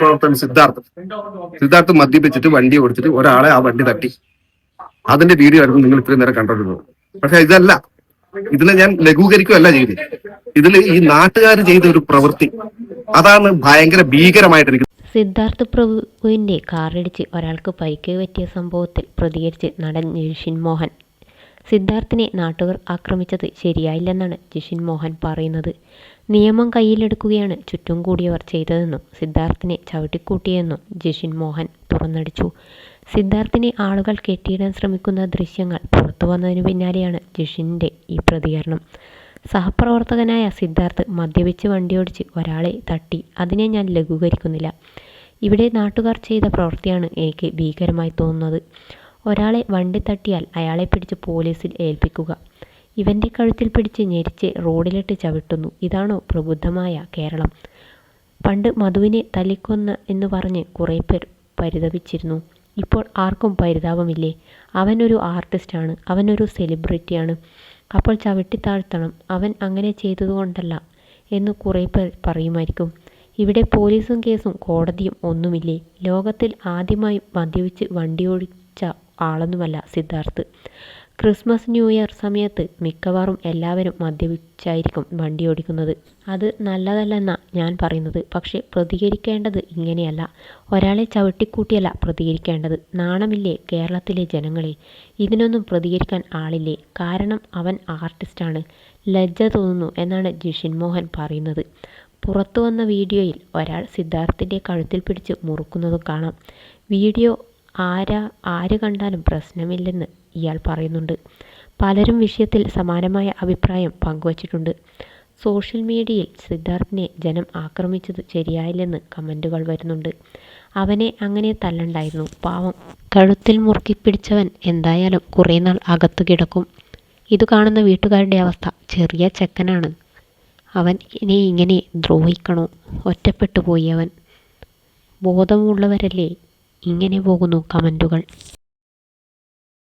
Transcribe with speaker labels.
Speaker 1: സഹപ്രവർത്തകൻ സിദ്ധാർത്ഥ്. സിദ്ധാർത്ഥ് മദ്യപിച്ചിട്ട് വണ്ടി ഓടിച്ചിട്ട് ഒരാളെ ആ വണ്ടി തട്ടി. അതിന്റെ വീഡിയോ ആയിരുന്നു നിങ്ങൾ ഇത്രയും നേരം കണ്ടോണ്ടിരുന്നത് പക്ഷെ ഇതല്ല. ഇതിനെ ഞാൻ ലഘൂകരിക്കുകയല്ല ചെയ്തത്. ഇതിൽ ഈ നാട്ടുകാർ ചെയ്ത ഒരു പ്രവൃത്തി. അതാണ് ഭയങ്കര ഭീകരമായിട്ട് എനിക്ക്
Speaker 2: സിദ്ധാർത്ഥ് പ്രഭുവിന്റെ കാറിടിച്ച് ഒരാൾക്ക് പരിക്ക് പറ്റിയ സംഭവത്തിൽ പ്രതികരിച്ച് നടൻ നിഷിൻ മോഹൻ സിദ്ധാർത്ഥിനെ നാട്ടുകാർ ആക്രമിച്ചത് ശരിയായില്ലെന്നാണ് ജിഷിൻ മോഹൻ പറയുന്നത്. നിയമം കയ്യിലെടുക്കുകയാണ് ചുറ്റും കൂടിയവർ ചെയ്തതെന്നും സിദ്ധാർത്ഥിനെ ചവിട്ടിക്കൂട്ടിയെന്നും ജിഷിൻ മോഹൻ തുറന്നടിച്ചു. സിദ്ധാർത്ഥിനെ ആളുകൾ കെട്ടിയിടാൻ ശ്രമിക്കുന്ന ദൃശ്യങ്ങൾ പുറത്തു വന്നതിനു പിന്നാലെയാണ് ജിഷിന്റെ ഈ പ്രതികരണം. സഹപ്രവർത്തകനായ സിദ്ധാർത്ഥ് മദ്യപിച്ച് വണ്ടിയോടിച്ച് ഒരാളെ തട്ടി. അതിനെ ഞാൻ ലഘൂകരിക്കുന്നില്ല. ഇവിടെ നാട്ടുകാർ ചെയ്ത പ്രവൃത്തിയാണ് എനിക്ക് ഭീകരമായി തോന്നുന്നത്. ഒരാളെ വണ്ടി തട്ടിയാൽ അയാളെ പിടിച്ച് പോലീസിൽ ഏൽപ്പിക്കുക. ഇവന്റെ കഴുത്തിൽ പിടിച്ച് ഞെരിച്ച് റോഡിലിട്ട് ചവിട്ടുന്നു. ഇതാണോ പ്രബുദ്ധമായ കേരളം. പണ്ട് മധുവിനെ തല്ലിക്കൊന്ന് എന്ന് പറഞ്ഞ് കുറേ പേർ പരിതപിച്ചിരുന്നു. ഇപ്പോൾ ആർക്കും പരിതാപമില്ലേ? അവനൊരു ആർട്ടിസ്റ്റാണ്. അവനൊരു സെലിബ്രിറ്റിയാണ്. അപ്പോൾ ചവിട്ടി താഴ്ത്തണം. അവൻ അങ്ങനെ ചെയ്തതുകൊണ്ടല്ല എന്ന് കുറേ പേർ പറയുമായിരിക്കും. ഇവിടെ പോലീസും കേസും കോടതിയും ഒന്നുമില്ലേ? ലോകത്തിൽ ആദ്യമായി മദ്യപിച്ച് വണ്ടിയോടിച്ച ആളൊന്നുമല്ല സിദ്ധാർത്ഥ്. ക്രിസ്മസ് ന്യൂ ഇയർ സമയത്ത് മിക്കവാറും എല്ലാവരും മദ്യപിച്ചായിരിക്കും വണ്ടി ഓടിക്കുന്നത്. അത് നല്ലതല്ലെന്ന ഞാൻ പറയുന്നത്. പക്ഷേ പ്രതികരിക്കേണ്ടത് ഇങ്ങനെയല്ല. ഒരാളെ ചവിട്ടിക്കൂട്ടിയല്ല പ്രതികരിക്കേണ്ടത്. നാണമില്ലേ കേരളത്തിലെ ജനങ്ങളെ? ഇതിനൊന്നും പ്രതികരിക്കാൻ ആളില്ലേ? കാരണം അവൻ ആർട്ടിസ്റ്റാണ്. ലജ്ജ തോന്നുന്നു എന്നാണ് ജിഷിൻ മോഹൻ പറയുന്നത്. പുറത്തു വന്ന വീഡിയോയിൽ ഒരാൾ സിദ്ധാർത്ഥിന്റെ കഴുത്തിൽ പിടിച്ച് മുറുക്കുന്നതും കാണാം. വീഡിയോ ആരാ ആര് കണ്ടാലും പ്രശ്നമില്ലെന്ന് ഇയാൾ പറയുന്നുണ്ട്. പലരും വിഷയത്തിൽ സമാനമായ അഭിപ്രായം പങ്കുവച്ചിട്ടുണ്ട്. സോഷ്യൽ മീഡിയയിൽ സിദ്ധാർത്ഥിനെ ജനം ആക്രമിച്ചത് ശരിയായില്ലെന്ന് കമന്റുകൾ വരുന്നുണ്ട്. അവനെ അങ്ങനെ തല്ലണ്ടായിരുന്നു. പാവം. കഴുത്തിൽ മുറുക്കി പിടിച്ചവൻ എന്തായാലും കുറേ നാൾ അകത്തു കിടക്കും. ഇത് കാണുന്ന വീട്ടുകാരുടെ അവസ്ഥ ചെറിയ ചെക്കനാണ്. അവൻ ഇനി ഇങ്ങനെ ദ്രോഹിക്കണോ? ഒറ്റപ്പെട്ടു പോയി അവൻ. ബോധമുള്ളവരല്ലേ ഇങ്ങനെ പോകുന്നു കമന്റുകൾ